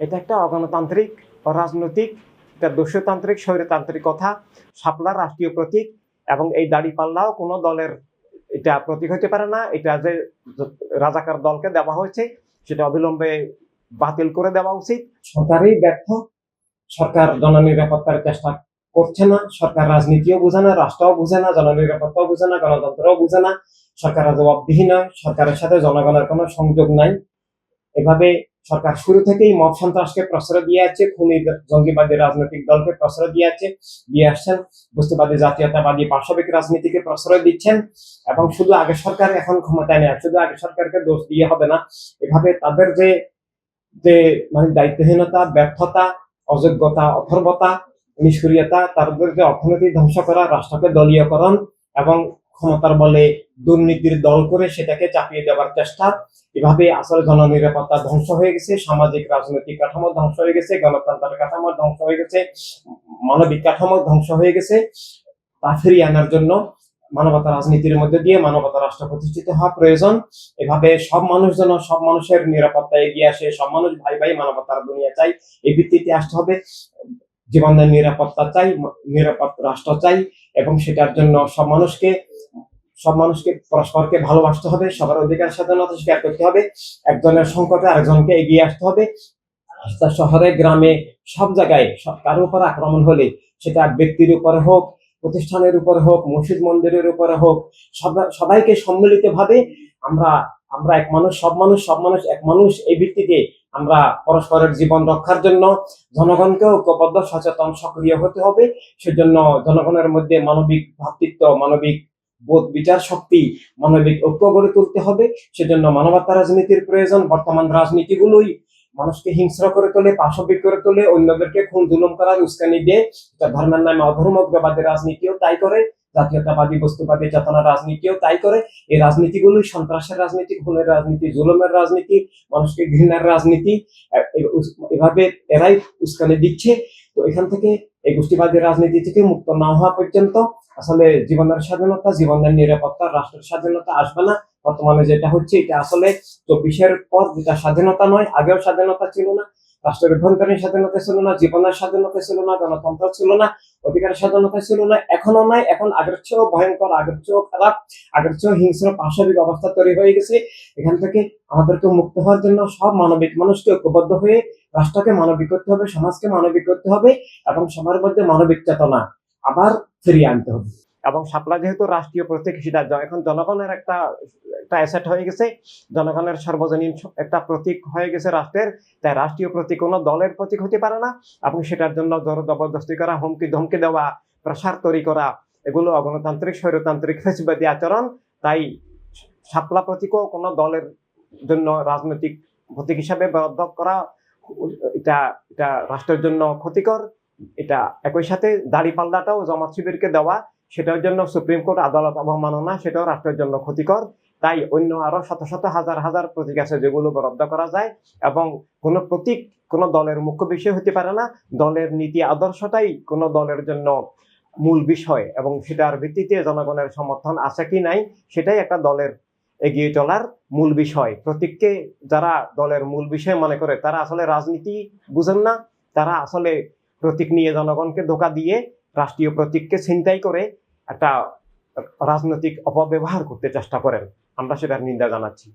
এটা একটা অগণতান্ত্রিক, অরাজনৈতিক, এটা দস্যুতান্ত্রিক, স্বৈরতান্ত্রিক কথা শাপলা রাষ্ট্রীয় প্রতীক এবং এই দাড়ি পাল্লাও কোনো দলের এটা প্রতীক হতে পারে না। এটা যে রাজাকার দলকে দেওয়া হয়েছে, সেটা অবিলম্বে বাতিল করে দেওয়া উচিত। সরকারই ব্যর্থ। সরকার জননিরাপত্তার চেষ্টা করছে না। সরকার রাজনীতিও বুঝে না, রাষ্ট্রও বুঝে না, জননিরাপত্তাও বুঝে না, গণতন্ত্রও বুঝে না। সরকার জবাবদিহি নয় সরকারের সাথে জনগণের কোনো সংযোগ নাই। এভাবে সরকার শুরু থেকেই মব সন্ত্রাসকে প্রশ্রয় দিয়ে আছে, খুনি জঙ্গিবাদী রাজনৈতিক দলকে প্রশ্রয় দিয়ে আছে, দিয়ে আসছেন, বস্তুবাদী, জাতীয়তাবাদী পাশবিক রাজনীতিকে প্রশ্রয় দিচ্ছেন, এবং শুধু আগে সরকার এখন ক্ষমতায় নেই শুধু আগে সরকারকে দোষ দিয়ে হবে না, এভাবে তাদের যে যে মানে দায়িত্বহীনতা, ব্যর্থতা, অযোগ্যতা, অথর্বতা, নিষ্ক্রিয়তা, তাদের যে অর্থনীতি ধ্বংস করা, রাষ্ট্রকে দলীয়করণ, এবং ক্ষমতার বলে দুর্নীতির দল করে সেটাকে চাপিয়ে দেওয়ার চেষ্টা। এভাবে আসলে জননিরাপত্তা ধ্বংস হয়ে গেছে, সামাজিক রাজনৈতিক কাঠামো ধ্বংস হয়ে গেছে, গণতন্ত্রের কাঠামো ধ্বংস হয়ে গেছে, মানবিক কাঠামো ধ্বংস হয়ে গেছে। তা ফিরিয়ে আনার জন্য মানবতা রাজনীতির মধ্যে দিয়ে মানবতা রাষ্ট্র প্রতিষ্ঠিত হওয়া প্রয়োজন। এভাবে সব মানুষ যেন সব মানুষের নিরাপত্তা এগিয়ে আসে, সব মানুষ ভাই ভাই মানবতার দুনিয়া চাই, এই ভিত্তিতে আসতে হবে। জীবনের নিরাপত্তা চাই, নিরাপদ রাষ্ট্র চাই, এবং সেটার জন্য সব মানুষকে সব মানুষকে, পরস্পরকে ভালোবাসতে হবে, সবার অধিকার স্বাধীনতা স্বীকার করতে হবে, একজনের সংকটে আরেকজনকে এগিয়ে আসতে হবে। শহরে, গ্রামে, সব জায়গায় সব- কারও উপর আক্রমণ হলে সেটা ব্যক্তির উপরে হোক, প্রতিষ্ঠানের উপরে হোক, মসজিদ মন্দিরের উপরে হোক, সব- সবাইকে সম্মিলিত ভাবে আমরা আমরা এক মানুষ, সব মানুষ সব মানুষ এক মানুষ এই ভিত্তিতে আমরা পরস্পরের জীবন রক্ষার জন্য জনগণকে ঐক্যবদ্ধ, সচেতন, সক্রিয় হতে হবে। সেজন্য জনগণের মধ্যে মানবিক ভ্রাতৃত্ব মানবিক বোধ বিচার শক্তি মানবিক ঐক্য গড়ে তুলতে হবে। সেজন্য মানবতা রাজনীতির প্রয়োজন। বর্তমান রাজনীতিগুলোই মানুষকে হিংস্র করে তোলে, পাশবিক করে তোলে, অন্যদেরকে খুন জুলুম করার উস্কানি দিয়ে। ধর্মের নামে অধর্ম উগ্রবাদের রাজনীতিও তাই করে, জাতীয়তাবাদী, বস্তুবাদী, চেতনা রাজনীতিও তাই করে। এই রাজনীতিগুলোই সন্ত্রাসের রাজনীতি, খুনের রাজনীতি, জুলুমের রাজনীতি, মানুষকে ঘৃণার রাজনীতি এভাবে এরাই উস্কানি দিচ্ছে। তো এখান থেকে এই গোষ্ঠীবাদী রাজনীতি থেকে মুক্ত না হওয়া পর্যন্ত আসলে জীবনের স্বাধীনতা, জীবনের নিরাপত্তা, রাষ্ট্রের স্বাধীনতা আসবে না। বর্তমানে যেটা হচ্ছে, এটা আসলে চব্বিশের পর যেটা স্বাধীনতা নয়, আগেও স্বাধীনতা ছিল না। রাষ্ট্রের অভ্যন্তরীণ স্বাধীনতা ছিল না, জীবনের স্বাধীনতা ছিল না, গণতন্ত্র ছিল না অধিকার স্বাধীনতা ছিল না, এখনও নাই। এখন আগের চেয়েও ভয়ঙ্কর, আগের চেয়েও খারাপ, আগের চেয়েও হিংস্র পাশবিক অবস্থা তৈরি হয়ে গেছে। এখান থেকে আমাদেরকে মুক্ত হওয়ার জন্য সব মানবিক মানুষকে ঐক্যবদ্ধ হয়ে রাষ্ট্রকে মানবিক করতে হবে, সমাজকে মানবিক করতে হবে এবং সবার মধ্যে মানবিক চেতনা। আবার ফিরিয়ে আনতে হবে। এবং শাপলা যেহেতু রাষ্ট্রীয় প্রতীক সেটা এখন জনগণের একটা একটা অ্যাসেট হয়ে গেছে। জনগণের সর্বজনীন একটা প্রতীক হয়ে গেছে রাষ্ট্রের। তাই রাষ্ট্রীয় প্রতীক কোনো দলের প্রতীক হতে পারে না। এবং সেটার জন্য জোর জবরদস্তি করা, হুমকি ধমকি দেওয়া, প্রসার তৈরি করা, এগুলো অগণতান্ত্রিক, স্বৈরতান্ত্রিক ফেসিবাদী আচরণ। তাই শাপলা প্রতীকও কোনো দলের জন্য রাজনৈতিক প্রতীক হিসাবে বরাদ্দ করা, এটা এটা রাষ্ট্রের জন্য ক্ষতিকর। এটা একই সাথে দাড়ি পাল্লাটাও জামাত শিবিরকে দেওয়া, সেটার জন্য সুপ্রিম কোর্ট আদালত অবমাননা, সেটাও রাষ্ট্রের জন্য ক্ষতিকর। তাই অন্য আরও শত শত হাজার হাজার প্রতীক আছে যেগুলো বরাদ্দ করা যায় এবং কোনো প্রতীক, কোনো দলের মুখ্য বিষয় হতে পারে না। দলের নীতি আদর্শটাই কোনো দলের জন্য মূল বিষয় এবং সেটার ভিত্তিতে জনগণের সমর্থন আছে কি নাই, সেটাই একটা দলের এগিয়ে চলার মূল বিষয়। প্রতীককে যারা দলের মূল বিষয় মনে করে, তারা আসলে রাজনীতি বুঝেন না, তারা আসলে প্রতীক নিয়ে জনগণকে ধোকা দিয়ে রাষ্ট্রীয় প্রতীককে ছিনতাই করে একটা রাজনৈতিক অপব্যবহার করতে চেষ্টা করেন। আমরা সেটার নিন্দা জানাচ্ছি।